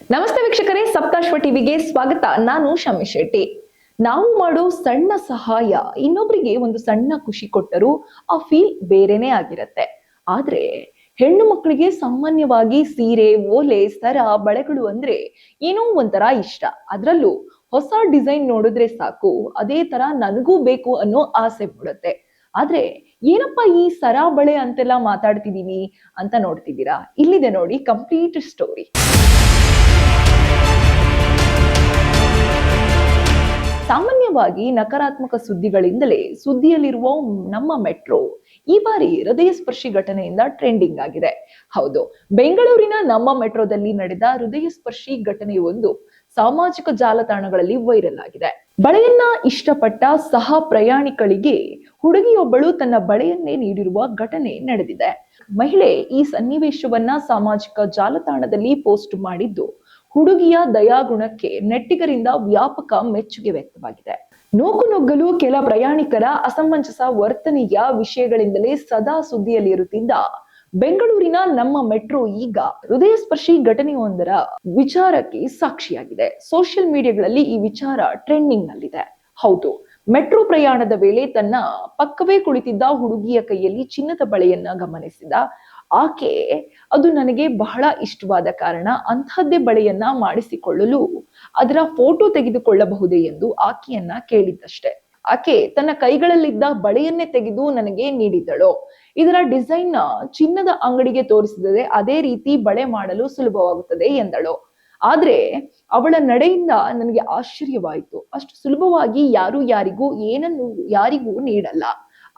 ನಮಸ್ತೆ ವೀಕ್ಷಕರೇ, ಸಪ್ತಾಶ್ವ ಟಿವಿಗೆ ಸ್ವಾಗತ. ನಾನು ಶಮಿ ಶೆಟ್ಟಿ. ನಾವು ಮಾಡೋ ಸಣ್ಣ ಸಹಾಯ ಇನ್ನೊಬ್ಬರಿಗೆ ಒಂದು ಸಣ್ಣ ಖುಷಿ ಕೊಟ್ಟರೂ ಆ ಫೀಲ್ ಬೇರೆನೇ ಆಗಿರತ್ತೆ. ಆದ್ರೆ, ಹೆಣ್ಣು ಮಕ್ಕಳಿಗೆ ಸಾಮಾನ್ಯವಾಗಿ ಸೀರೆ, ಓಲೆ, ಸರ, ಬಳೆಗಳು ಅಂದ್ರೆ ಏನೋ ಒಂಥರ ಇಷ್ಟ. ಅದರಲ್ಲೂ ಹೊಸ ಡಿಸೈನ್ ನೋಡಿದ್ರೆ ಸಾಕು, ಅದೇ ತರ ನನಗೂ ಬೇಕು ಅನ್ನೋ ಆಸೆ ಮೂಡುತ್ತೆ ಆದ್ರೆ, ಏನಪ್ಪ ಈ ಸರ, ಬಳೆ ಅಂತೆಲ್ಲ ಮಾತಾಡ್ತಿದೀವಿ ಅಂತ ನೋಡ್ತಿದ್ದೀರಾ? ಇಲ್ಲಿದೆ ನೋಡಿ ಕಂಪ್ಲೀಟ್ ಸ್ಟೋರಿ ಸಾಮಾನ್ಯವಾಗಿ ನಕಾರಾತ್ಮಕ ಸುದ್ದಿಗಳಿಂದಲೇ ಸುದ್ದಿಯಲ್ಲಿರುವ ನಮ್ಮ ಮೆಟ್ರೋ ಈ ಬಾರಿ ಹೃದಯ ಸ್ಪರ್ಶಿ ಘಟನೆಯಿಂದ ಟ್ರೆಂಡಿಂಗ್ ಆಗಿದೆ. ಹೌದು, ಬೆಂಗಳೂರಿನ ನಮ್ಮ ಮೆಟ್ರೋದಲ್ಲಿ ನಡೆದ ಹೃದಯ ಸ್ಪರ್ಶಿ ಘಟನೆಯೊಂದು ಸಾಮಾಜಿಕ ಜಾಲತಾಣಗಳಲ್ಲಿ ವೈರಲ್ ಆಗಿದೆ. ಬಳೆಯನ್ನ ಇಷ್ಟಪಟ್ಟ ಸಹ ಪ್ರಯಾಣಿಕಳಿಗೆ ಹುಡುಗಿಯೊಬ್ಬಳು ತನ್ನ ಬಳೆಯನ್ನೇ ನೀಡಿರುವ ಘಟನೆ ನಡೆದಿದೆ. ಮಹಿಳೆ ಈ ಸನ್ನಿವೇಶವನ್ನ ಸಾಮಾಜಿಕ ಜಾಲತಾಣದಲ್ಲಿ ಪೋಸ್ಟ್ ಮಾಡಿದ್ದು ಹುಡುಗಿಯ ದಯಾಗುಣಕ್ಕೆ ನೆಟ್ಟಿಗರಿಂದ ವ್ಯಾಪಕ ಮೆಚ್ಚುಗೆ ವ್ಯಕ್ತವಾಗಿದೆ. ನೂಕು ನುಗ್ಗಲು ಕೆಲ ಪ್ರಯಾಣಿಕರ ಅಸಮಂಜಸ ವರ್ತನೆಯ ವಿಷಯಗಳಿಂದಲೇ ಸದಾ ಸುದ್ದಿಯಲ್ಲಿರುತ್ತಿದ್ದ ಬೆಂಗಳೂರಿನ ನಮ್ಮ ಮೆಟ್ರೋ ಈಗ ಹೃದಯ ಸ್ಪರ್ಶಿ ಘಟನೆಯೊಂದರ ವಿಚಾರಕ್ಕೆ ಸಾಕ್ಷಿಯಾಗಿದೆ. ಸೋಷಿಯಲ್ ಮೀಡಿಯಾಗಳಲ್ಲಿ ಈ ವಿಚಾರ ಟ್ರೆಂಡಿಂಗ್ ನಲ್ಲಿದೆ ಹೌದು, ಮೆಟ್ರೋ ಪ್ರಯಾಣದ ವೇಳೆ ತನ್ನ ಪಕ್ಕವೇ ಕುಳಿತಿದ್ದ ಹುಡುಗಿಯ ಕೈಯಲ್ಲಿ ಚಿನ್ನದ ಬಳೆಯನ್ನ ಗಮನಿಸಿದ ಆಕೆ ಅದು ನನಗೆ ಬಹಳ ಇಷ್ಟವಾದ ಕಾರಣ ಅಂಥದ್ದೇ ಬಳೆಯನ್ನ ಮಾಡಿಸಿಕೊಳ್ಳಲು ಅದರ ಫೋಟೋ ತೆಗೆದುಕೊಳ್ಳಬಹುದೇ ಎಂದು ಆಕೆಯನ್ನ ಕೇಳಿದ್ದಷ್ಟೇ. ಆಕೆ ತನ್ನ ಕೈಗಳಲ್ಲಿದ್ದ ಬಳೆಯನ್ನೇ ತೆಗೆದು ನನಗೆ ನೀಡಿದ್ದಳು ಇದರ ಡಿಸೈನ್ ಚಿನ್ನದ ಅಂಗಡಿಗೆ ತೋರಿಸಿದರೆ ಅದೇ ರೀತಿ ಬಳೆ ಮಾಡಲು ಸುಲಭವಾಗುತ್ತದೆ ಎಂದಳು. ಆದ್ರೆ ಅವಳ ನಡೆಯಿಂದ ನನಗೆ ಆಶ್ಚರ್ಯವಾಯಿತು. ಅಷ್ಟು ಸುಲಭವಾಗಿ ಯಾರು ಯಾರಿಗೂ ಏನನ್ನು ಯಾರಿಗೂ ನೀಡಲ್ಲ.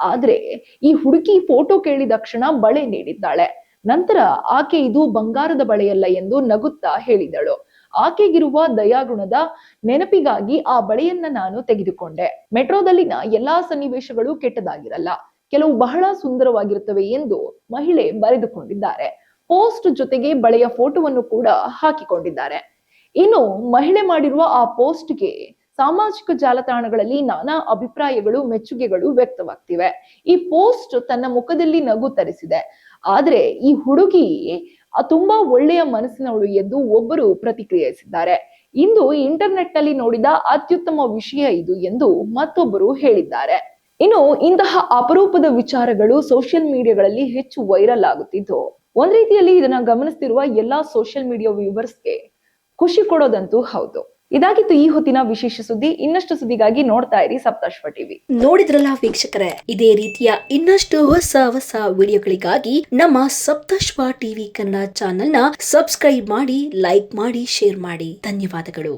ಆದ್ರೆ ಈ ಹುಡುಗಿ ಫೋಟೋ ಕೇಳಿದ ಕ್ಷಣ ಬಳೆ ನೀಡಿದ್ದಾಳೆ. ನಂತರ ಆಕೆ ಇದು ಬಂಗಾರದ ಬಳೆಯಲ್ಲ ಎಂದು ನಗುತ್ತಾ ಹೇಳಿದಳು. ಆಕೆಗಿರುವ ದಯಾಗುಣದ ನೆನಪಿಗಾಗಿ ಆ ಬಳೆಯನ್ನ ನಾನು ತೆಗೆದುಕೊಂಡೆ. ಮೆಟ್ರೋದಲ್ಲಿನ ಎಲ್ಲಾ ಸನ್ನಿವೇಶಗಳು ಕೆಟ್ಟದಾಗಿರಲ್ಲ. ಕೆಲವು ಬಹಳ ಸುಂದರವಾಗಿರುತ್ತವೆ ಎಂದು ಮಹಿಳೆ ಬರೆದುಕೊಂಡಿದ್ದಾರೆ. ಪೋಸ್ಟ್ ಜೊತೆಗೆ ಬಳೆಯ ಫೋಟೋವನ್ನು ಕೂಡ ಹಾಕಿಕೊಂಡಿದ್ದಾರೆ. ಇನ್ನು ಮಹಿಳೆ ಮಾಡಿರುವ ಆ ಪೋಸ್ಟ್ಗೆ ಸಾಮಾಜಿಕ ಜಾಲತಾಣಗಳಲ್ಲಿ ನಾನಾ ಅಭಿಪ್ರಾಯಗಳು, ಮೆಚ್ಚುಗೆಗಳು ವ್ಯಕ್ತವಾಗ್ತಿವೆ. ಈ ಪೋಸ್ಟ್ ತನ್ನ ಮುಖದಲ್ಲಿ ನಗು ತರಿಸಿದೆ. ಆದ್ರೆ ಈ ಹುಡುಗಿ ತುಂಬಾ ಒಳ್ಳೆಯ ಮನಸ್ಸಿನವಳು ಎಂದು ಒಬ್ಬರು ಪ್ರತಿಕ್ರಿಯಿಸಿದ್ದಾರೆ. ಇಂದು ಇಂಟರ್ನೆಟ್ನಲ್ಲಿ ನೋಡಿದ ಅತ್ಯುತ್ತಮ ವಿಷಯ ಇದು ಎಂದು ಮತ್ತೊಬ್ಬರು ಹೇಳಿದ್ದಾರೆ. ಇನ್ನು ಇಂತಹ ಅಪರೂಪದ ವಿಚಾರಗಳು ಸೋಷಿಯಲ್ ಮೀಡಿಯಾಗಳಲ್ಲಿ ಹೆಚ್ಚು ವೈರಲ್ ಆಗುತ್ತಿದ್ದು, ಒಂದ್ ರೀತಿಯಲ್ಲಿ ಇದನ್ನ ಗಮನಿಸ್ತಿರುವ ಎಲ್ಲಾ ಸೋಷಿಯಲ್ ಮೀಡಿಯಾ ವ್ಯೂವರ್ಸ್ಗೆ ಖುಷಿ ಕೊಡೋದಂತೂ ಹೌದು. ಇದಾಗಿತ್ತು ಈ ಹೊತ್ತಿನ ವಿಶೇಷ ಸುದ್ದಿ. ಇನ್ನಷ್ಟು ಸುದ್ದಿಗಾಗಿ ನೋಡ್ತಾ ಇರಿ ಸಪ್ತಾಶ್ವ ಟಿವಿ. ನೋಡಿದ್ರಲ್ಲ ವೀಕ್ಷಕರೇ, ಇದೇ ರೀತಿಯ ಇನ್ನಷ್ಟು ಹೊಸ ಹೊಸ ವಿಡಿಯೋಗಳಿಗಾಗಿ ನಮ್ಮ ಸಪ್ತಶ್ವ ಟಿವಿ ಕನ್ನಡ ಚಾನೆಲ್ನ ಸಬ್ಸ್ಕ್ರೈಬ್ ಮಾಡಿ, ಲೈಕ್ ಮಾಡಿ, ಶೇರ್ ಮಾಡಿ. ಧನ್ಯವಾದಗಳು.